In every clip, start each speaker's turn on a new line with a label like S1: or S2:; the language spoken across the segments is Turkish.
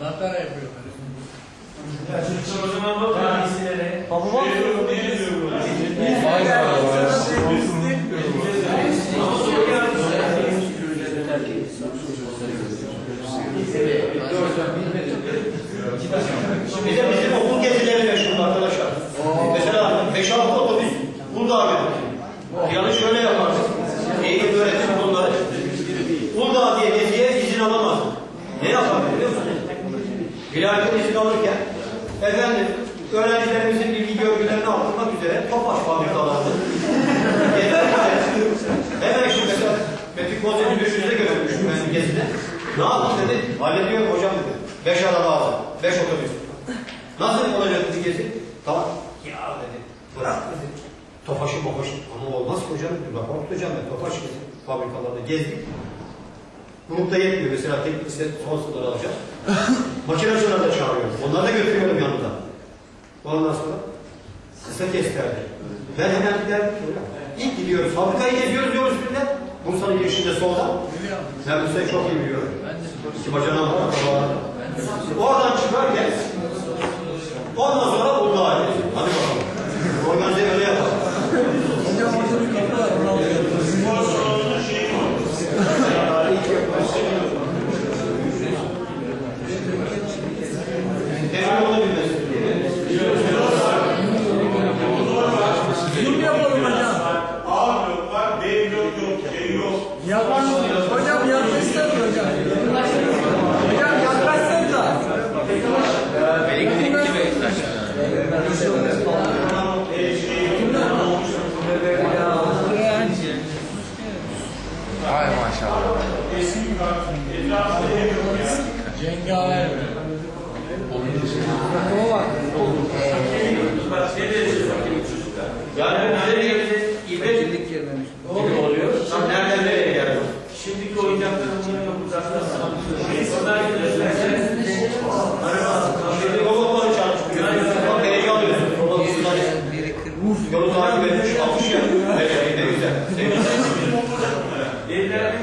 S1: Makara yapıyorlar.
S2: O zaman bakın hangisilere.
S3: Babama
S2: yardımcı.
S4: Bir de bizim okul gezileri Ne yaptın dedi? Hallediyorum hocam dedi. Beş araba aldım. Beş otobüs. Nasıl olacak bu gezi? Tamam. Ya dedi. Bırak dedi. Tofaşı mofaşı. Ama olmaz ki hocam dedi. Bak tutacağım ben. Tofaş gezi. Fabrikalarda gezdik. Grupta yetmiyor. Mesela teknik set son sınırı alacağız. Makinacıları da çağırıyorum. Onları da götürüyorum yanımda. Ondan sonra kısa kesterdi. Ben hemen giderdim. İlk gidiyoruz. Fabrikayı geziyoruz yol üstünde. Bursa'nın girişinde solda. Ben Bursa'yı çok iyi biliyorum. Bacana var. Oradan çıkarken ondan sonra gidiyoruz. Hadi bakalım. Organize öyle yapalım. Tecrübe olabilmesi.
S1: Zoom yapalım hocam.
S5: A blok var, B blok yok, C yok.
S1: Yapan hocam yaklaşsanız hocam. Hocam yaklaşsanız da.
S3: Elektrikli ve Ay maşallah.
S5: Eski var, etrafında ev yok ya.
S1: Cengaver.
S2: Bak şey de çocuklar. Yani nereye gideceğiz? İbret ne oluyor?
S4: Tam nereden nereye geldi?
S2: Şimdiki oyuncaklar bunların yok uzaktan. Onlar gidiyorlar.
S4: Şimdi robotları çalıştırıyor. Bak derece alıyorsun. Robot bunları yolu takip etmiş, almış ya. Evet, ne güzel. Ne güzel.
S2: Evlerin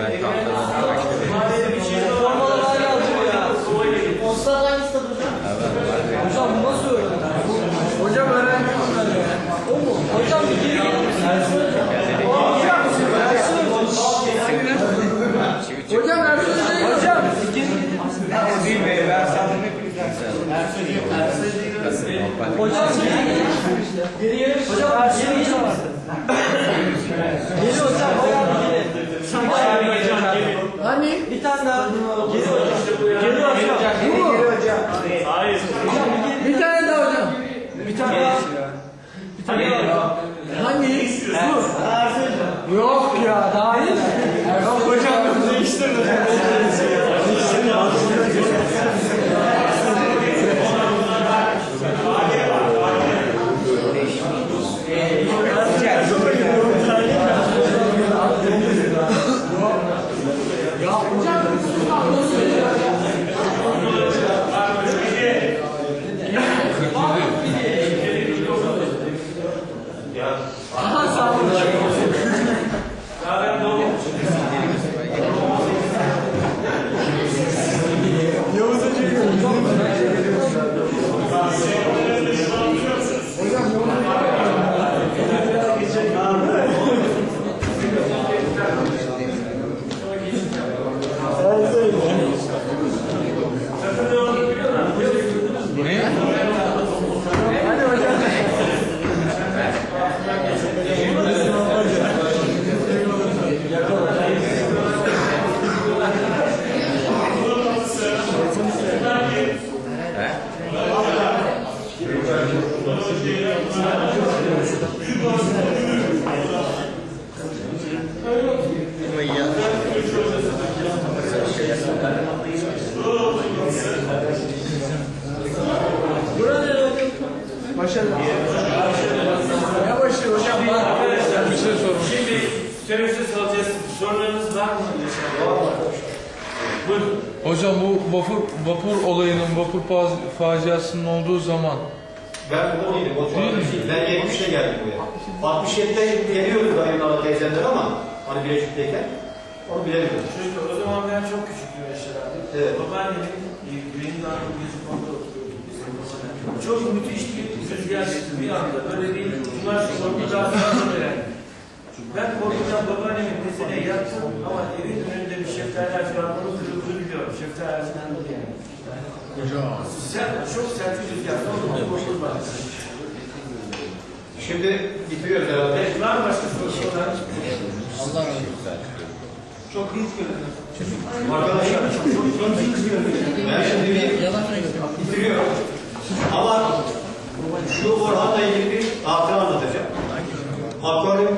S2: mahallede bir şey var.
S3: Formalar hala atıyor ya.
S2: Sovayla gidiyor.
S3: Postlar hangisi tadı hocam? Hocam bu nasıl öğrendin?
S1: Hocam öğrenci bunlar ya.
S3: O mu? Hocam bir geri gelir misin? Ersin hocam. Hocam Ersin hocam.
S1: Hocam Ersun Hoca'yı hocam.
S3: Hocam geri misin? Hocam gelir misin? Geri hocam bayağı bir geri. Bayağı bir geri.
S1: Hani?
S3: Bir tane daha. Geri hocam. Geri hocam.
S1: Bu mu?
S2: Hayır.
S3: Hocam bir geri.
S1: Bir tane daha hocam.
S3: Bir tane daha. Bir tane daha.
S1: Hani? Bu. Yok ya daha iyi. Ersun hocam değiştirdi. Ya hocam Aha sağ olun.
S2: Daha ben doğru.
S1: Yavuz Hoca'yı Hadi hocam. Başarılı. Yavaş hocam.
S2: Arkadaşlar bir şey sorayım. Şimdi teneffüs alacağız. Sorularınız var mı? Buyurun.
S6: Hocam bu vapur, vapur olayının, vapur fa- faciasının olduğu zaman
S4: Ben burada değilim. O değil. Ben 70'te geldim buraya. 67'de geliyordu dayımlarla teyzemler ama hani Bilecik'teyken. Onu bilemiyorum.
S3: Çünkü o zaman ben çok küçüktüm yaşlardı.
S4: Evet.
S3: Babaannemin benim daha bizim orada oturuyorduk biz. Çok müthiş bir rüzgar çıktı bir anda. Böyle bir bunlar sonra daha fazla öğrendim. Ben korkudan babaannemin dizine yattım ama evin önünde bir şeftali ağacı var. Onu kırıldığını biliyorum. Şeftali ağacından da yani. Sert, çok sert bir rüzgar.
S4: Şimdi bitiriyoruz herhalde.
S3: Evet, var mı başka sorular?
S1: Çok büyük görünüyor.
S4: Arkadaşlar ben şimdi bir bitiriyorum. Ama şu Orhan'la ilgili bir hatıra anlatacağım. Akvaryum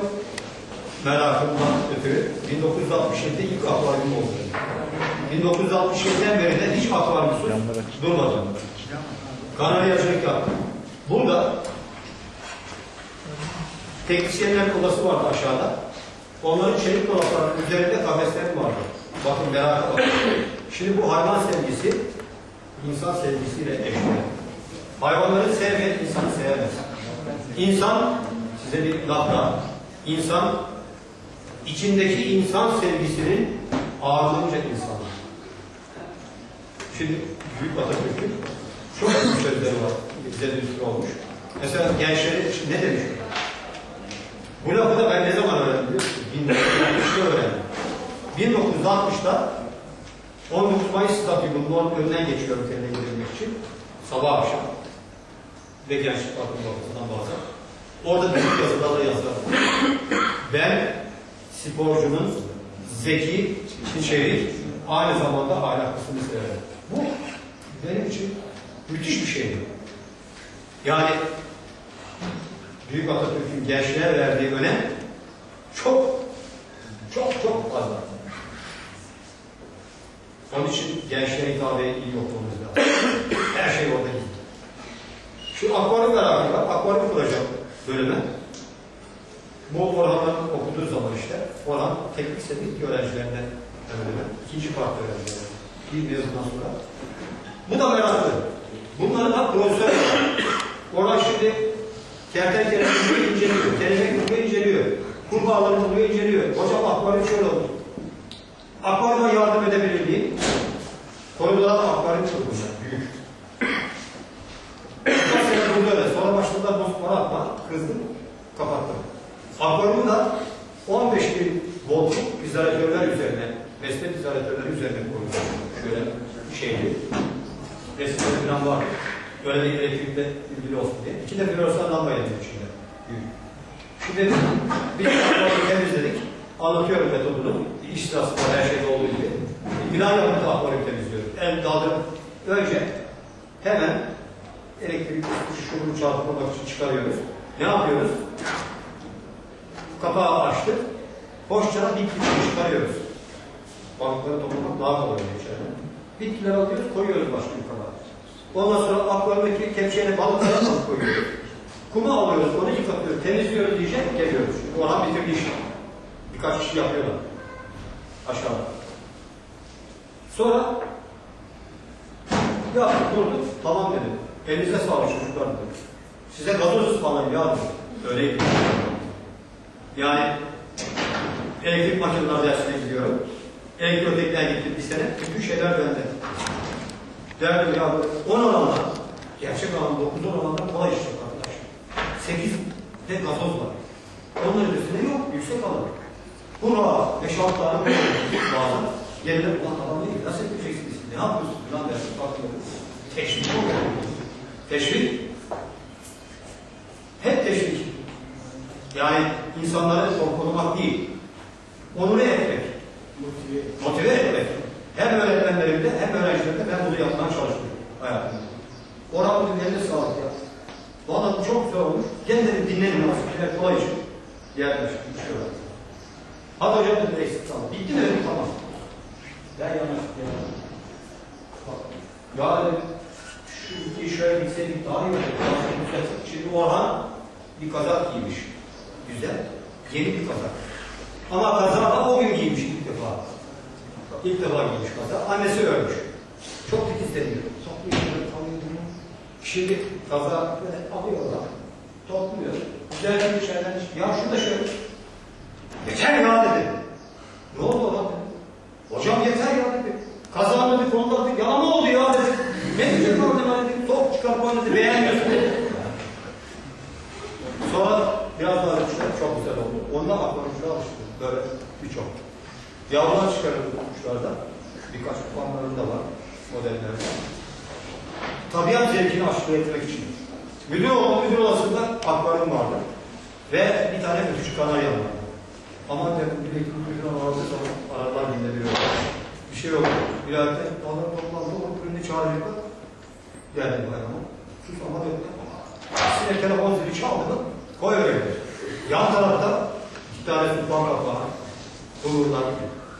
S4: merakımdan ötürü 1967'de ilk akvaryum oldu. 1967'den beri de hiç akvaryumsuz durmadım. Kanaryacılık yaptım. Burada teknisyenler odası vardı aşağıda. Onların çelik dolaplarının üzerinde kafesler vardı. Bakın merak bakın. Şimdi bu hayvan sevgisi insan sevgisiyle eşdeğer. Hayvanları sevmeyen insanı sevemez. İnsan, size bir lafla, insan içindeki insan sevgisinin ağırlığınca insan. Şimdi Büyük Atatürk'ün çok önemli sözleri var. Bize de üstü olmuş. Mesela gençlerin için ne demiş? Bu lafı da ben ne zaman öğrendim biliyor musun? 1960'da öğrendim. 1960'da 19 Mayıs stadyumunun önünden geçiyorum kendine gidebilmek için. Sabah akşam. Ve gençlik parkının ortasından bazen. Orada büyük yazılarla yazar. Ben sporcunun zeki, çevik, aynı zamanda ahlaklısını severim. Bu benim için müthiş bir şeydi. Yani Büyük Atatürk'ün gençliğe verdiği önem çok çok çok fazla. Onun için gençlere hitabeyi iyi okumamız lazım. Her şey orada gitti. Şu akvaryum merakı var. Akvaryum kuracağım bölüme. Bu Orhan'ın okuduğu zaman işte Orhan teknik sektör öğrencilerinden hemen ikinci parti öğrencileri. Bir mezundan sonra. Bu da meraklı. Bunların da profesör Orhan şimdi kertenkele buluyor, inceliyor. Kelebek buluyor, inceliyor. Kurbağaları buluyor, inceliyor. Hocam akvaryum şöyle oldu. Akvaryuma yardım edebilir miyim? Koridora akvaryum kurmuşlar. Büyük. Birkaç sene burada öyle. Sonra başladılar bozuklara atma. Kızdım. Kapattım. Akvaryumu da 15 bin voltluk izolatörler üzerine, mesnet izolatörleri üzerine koydum. Şöyle şeyli. Resimleri falan var. Böyle bir ilgili olsun diye. İçinde floresan lamba yanıyor içinde. Şimdi bir akvaryumu temizledik. Anlatıyorum metodunu. İş sırası her şeyde olduğu gibi. Bina yapımında akvaryum temizliyoruz. El daldırıp önce hemen elektrik şunu çarpmamak için çıkarıyoruz. Ne yapıyoruz? Kapağı açtık. Boşça bitkileri çıkarıyoruz. Balıkları toplamak daha kolay oluyor içeride. Bitkileri alıyoruz, koyuyoruz başka kabağa. Ondan sonra akvaryumdaki kepçeyle balıkları alıp koyuyoruz. Kumu alıyoruz, onu yıkatıyoruz, temizliyoruz diyecek, geliyoruz. Orhan bitirdi işi. Birkaç kişi yapıyorlar. Aşağıda. Sonra yaptık, durduk, tamam dedim. Elinize sağlık çocuklar dedim. Size gazoz ısmarlayın ya dedim. Yani elektrik makineleri dersine gidiyorum. Elektrotekniğe gittim bir sene. Bütün şeyler bende. Derdim ya bu 10 oranlar, gerçek anlamda 9 oranlar kolay iş yok arkadaş. 8 de gazoz var. Onların üstünde yok, yüksek. Bu rahat, 5-6 tane bazen. Yerine ulan adam değil, nasıl yapacaksınız? Ne yapıyorsunuz? Falan dersin, bakıyor. Teşvik oluyor. Teşvik. Hep teşvik. Yani insanları korkutmak değil. Onur etmek. Motive etmek. Hem öğretmenlerimde hem öğrencilerimde ben bunu yapmaya çalıştım hayatımda. Oran bugün eline sağlık ya. Valla çok güzel olmuş. Gel dedim dinlenin ama fikirler kolay için. Şey var. Hadi hocam dedim eksik tamam. Bitti mi dedim tamam. Ben yanlış ya. Bak, Ya şu iki şöyle gitseydik daha iyi güzel. Şimdi Orhan bir kazak giymiş. Güzel. Yeni bir kazak. Ama kazağı o gün giymiş ilk defa. Giymiş kazağı. Annesi ölmüş. Çok titiz deniyor. Topluyor, alıyor bunu. Şimdi böyle alıyorlar. Topluyor. Güzel bir şeyler. Ya şurada şöyle. Geçen ya dedi. Ne oldu lan? Biraz daha ölçüler çok güzel oldu. Ondan akvaryumda alıştı. Böyle birçok. Yavrular çıkarıldı kuşlarda. Birkaç kupanların da var modellerde. Tabiat zevkini aşırı etmek için. Müdür oğlu müdür olasında akvaryum vardı. Ve bir tane ötücü kanarya vardı. Aman dedim bir de müdür aldığı zaman aralar dinleniyor. Bir şey yok. İleride onlar toplandı. O ürünü çağırıyorlar. Geldi bayrama. Sus ama yok. Size telefon zili çaldı mı? Koy öyle. Yan tarafta iki tane tutman kapağı. Bulurlar.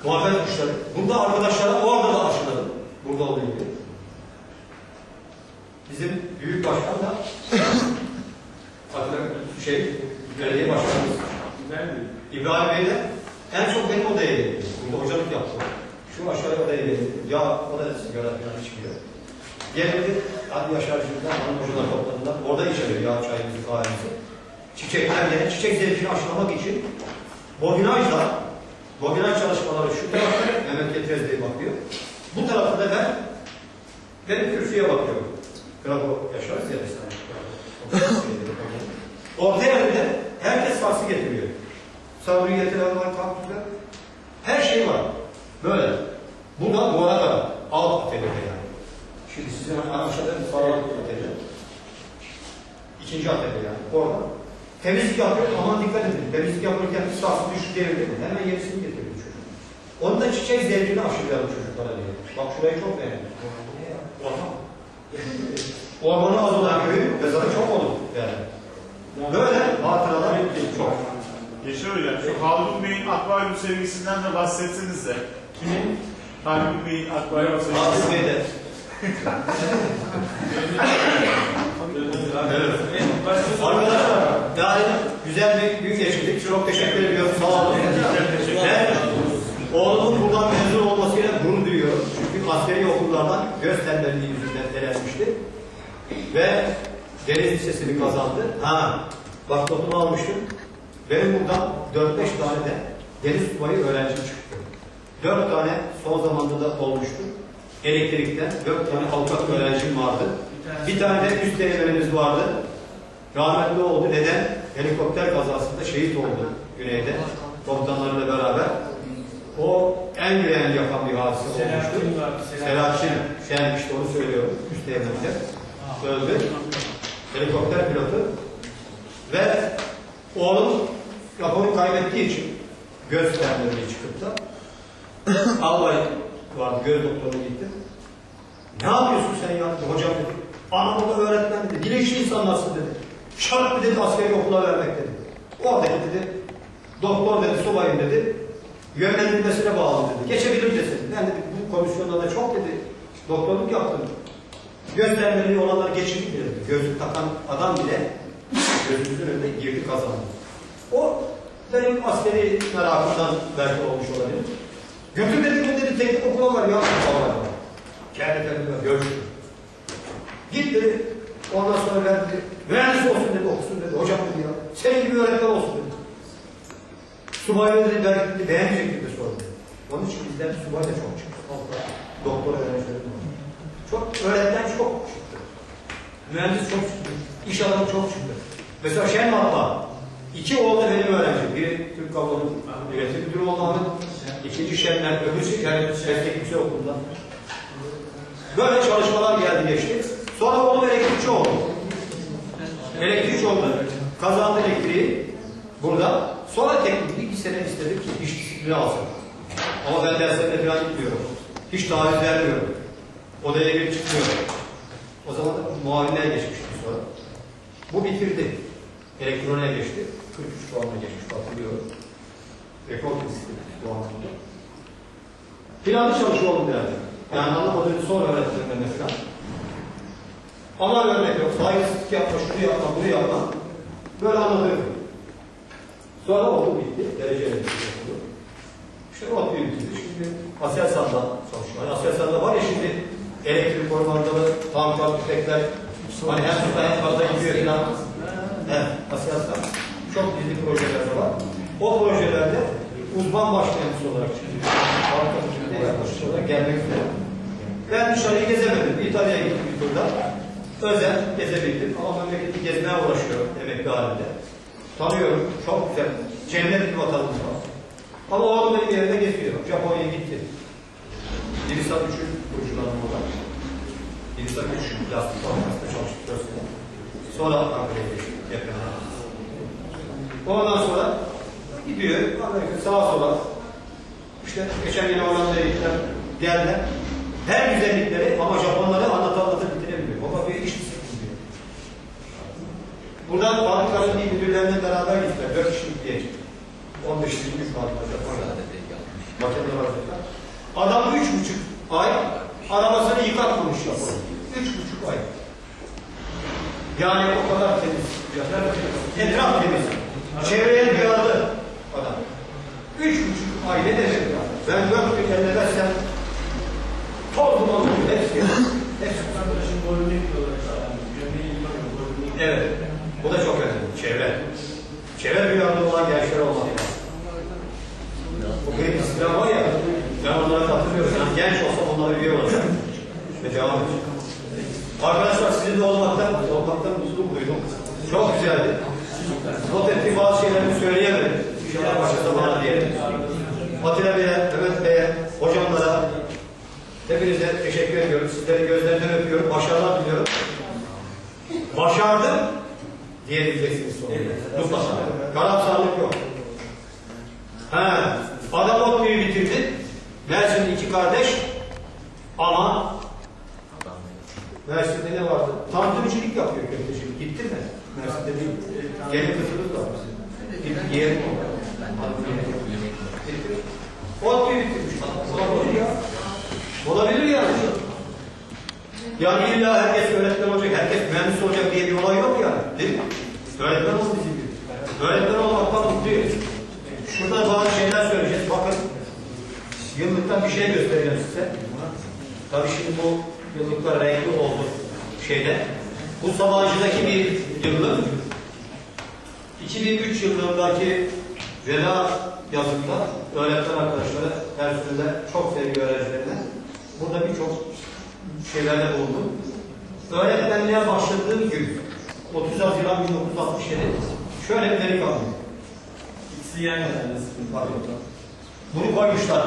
S4: Muhabbet kuşları. Bunda arkadaşlara orada da aşıladım. Burada olduğu gibi. Bizim büyük başkan da hatırlamıyorum, şey, belediye başkanımız İbrahim Bey de en çok benim odaya geldi. Burada hocalık yaptı. Şu aşağıya odaya geldi. Ya o da sigara falan içmiyor. Geldi, hadi Yaşar'cığımdan hanım hocalar topladığında orada içeriyor ya çayımızı, kahvemizi. Çiçekler gene çiçek zevkini aşılamak için bobinajla, bobinaj çalışmaları şu tarafta Mehmet Getirez Bey bakıyor. Bu tarafta da ben benim kürsüye bakıyorum. Krabo yaşarız ya biz Orta yerde herkes saksı getiriyor. Sabri getiren var, kaktüsler. Her şey var. Böyle. Burada bu arada alt atölyede yani. Şimdi sizin aşağıda sağlık atölye. İkinci atölye yani. Orada. Temizlik yapıyor. Aman dikkat edin. Temizlik yapırken bir saksı düştü devirdi. Hemen yenisini getiriyor çocuk. Onun da çiçek zevkini aşılayalım çocuklara diye. Bak şurayı çok beğendim. Orman. Ormanı az olan köyün mezarı çok olur yani. Böyle hatıralar çok.
S5: Yaşar Hocam, şu Haldun Bey'in akvaryum sevgisinden de bahsetseniz de. Kimin? Haldun Bey'in akvaryum.
S4: Nazım Bey de. Arkadaşlar, yani güzel bir gün geçirdik. Çok teşekkür ediyorum. Sağ olun. Ben oğlumun buradan mezun olmasıyla gurur duyuyorum. Çünkü askeri okullardan göz tembelliği yüzünden elenmişti. Ve Deniz Lisesi'ni kazandı. Ha, bak notunu almıştım. Benim buradan 4-5 tane de deniz subayı öğrenci çıktı. 4 tane son zamanda da olmuştu. Elektrikten 4 tane avukat öğrencim vardı. Bir tane de üst denemelerimiz vardı. Rahmetli oldu. Neden? Helikopter kazasında şehit oldu güneyde. Komutanlarıyla beraber. O en güven yapan bir hadise olmuştu. Selahattin Şen işte onu söylüyorum. Üst denemede. Öldü. Helikopter pilotu. Ve oğlum raporu kaybettiği için göz çıkıp da albay vardı, göz doktoruna gittim. Ne yapıyorsun sen ya? Hocam dedi. Anadolu öğretmen dedi. Bilinçli insanlarsın dedi. Şart mı dedi askeri okula vermek dedi. Oradaki dedi. Doktor dedi, subayım dedi. Yönlendirmesine bağlı dedi. Geçebilir desin. Ben dedi bu komisyonda da çok dedi. Doktorluk yaptım. Göstermeli olanlar geçirdik dedi. Gözlük takan adam bile gözümüzün önünde girdi kazandı. O benim askeri merakımdan belki olmuş olabilir. Götür dedi bu dedi teknik okula var ya. Var. Kendi kendime görüştüm. Git dedi. Ondan sonra ben dedi, mühendis olsun dedi, okusun dedi. Hocam dedi ya. Senin gibi öğretmen olsun dedi. Subayla dedi, belki dedi, beğenmeyecek dedi sonra. Onun için bizden subay da çok çıktı. Doktor öğrencilerim var. Çok, öğretmen çok çıktı. Mühendis çok çıktı. İş adamı çok çıktı. Mesela Şen Matba, iki oğlu benim öğrencim. Biri Türk Havalı'nın üretim müdürü oldu Ahmet. İkinci Şenler, öbürü yani Meslek Yüksek Okulu'nda. Böyle çalışmalar geldi geçti. Sonra oğlum elektrikçi oldu. Elektrikçi oldu. Kazandı elektriği burada. Sonra teknik bir sene istedim ki iş disiplini alsın. Ama ben derslerine falan gitmiyorum. Hiç taviz vermiyorum. Odaya girip çıkmıyorum. O zaman da muavinliğe geçmiştim sonra. Bu bitirdi. Elektroniğe geçti. 43 puanla geçmiş hatırlıyorum. Bu anlamda. Planlı çalışıyorum derdi. Yani anlamadığını sonra öğretmenlerine falan. Ama örnek yok. Saygısızlık yapma, şunu yapma, bunu yapma. Böyle anlatıyorum. Sonra oldu bitti. Dereceyle yapıldı. İşte o bitti. Şimdi Aselsan'da çalışıyor. Yani Aselsan'da var ya şimdi elektrik ormandalı, tanklar, tüfekler, hani hem suda hem fazla gidiyor falan. Evet, Aselsan. Çok gizli projeler var. O projelerde uzman başlayıcısı olarak çıkıyor. Yaklaşık olarak gelmek üzere. Ben dışarıyı gezemedim. İtalya'ya gittim bir turda. Özel gezebildim ama memleketi gezmeye uğraşıyorum emekli halinde. Tanıyorum. Çok güzel. Cennet bir vatanımız var. Ama oğlum benim yerine geziyor. Japonya'ya gitti. Birisat 3'ün kurucularından olan. Birisat 3 lastik fabrikasında çalıştı. dört sene. Sonra Ankara'ya geçti. Depremden. Ondan sonra gidiyor. Amerika sağa sola. İşte geçen yine Hollanda'ya gittiler. Geldiler. Her güzellikleri ama Japonlara anlata anlata bitiremiyor. Baba bir iş diyor. Buradan fabrikanın il müdürleriyle beraber gittiler. Dört kişilik diye. 15 kişilik fabrika Japonya'da. Makinede var. Adam üç buçuk ay arabasını yıkatmamış Japon. Üç buçuk ay. Yani o kadar temiz. Etraf temiz. Çevreye duyarlı adam. Üç buçuk ay ne demek ya? Ben dört gün ellemezsem toz duman olur. Hepsi. Hepsi.
S3: Arkadaşın boynunu yıkıyorlar.
S4: Evet. Bu da çok önemli. Çevre. Çevre duyarlı olan gençler olmak lazım. Bu benim istilam var ya, ben onlara katılıyorum. Yani genç olsam onlara üye olacağım. Ve devam edeceğim. Arkadaşlar sizinle olmaktan, olmaktan mutluluk duydum. Çok güzeldi. Not ettiğim bazı şeylerimi söyleyemedim. İnşallah başka zamana diyelim. Atilla Bey'e, Mehmet Bey'e, hocamlara hepinize teşekkür ediyorum. Sizleri gözlerinden öpüyorum. Başarılar diliyorum. Başardım sonra. Mutlaka. Karamsarlık yok. He, adam okmayı bitirdi. Mersin'de iki kardeş ama Mersin'de ne vardı? Tantunicilik yapıyor köftecilik. Gitti mi? Mersin'de değil. Gelin kızımız var bizim. Gitti. O okmayı bitirmiş. Olabilir ya. Olabilir yani. Yani illa herkes öğretmen olacak, herkes mühendis olacak diye bir olay yok yani. Değil mi? Öğretmen olsun bizim gibi. Öğretmen olmaktan mutluyuz. Şurada bazı şeyler söyleyeceğiz. Bakın yıllıktan bir şey göstereceğim size. Tabii şimdi bu yıllıklar renkli oldu şeyde. Bu Sabancı'daki bir yıllık. 2003 yılındaki veda yazımda öğretmen arkadaşlara, personele, çok sevgili öğrencilerine burada birçok şeylerde bulundum. Öğretmenliğe başladığım gün 30 Haziran 1967 şöyle bir delikanlı.
S3: İkisi yan yana.
S4: Bunu koymuşlar.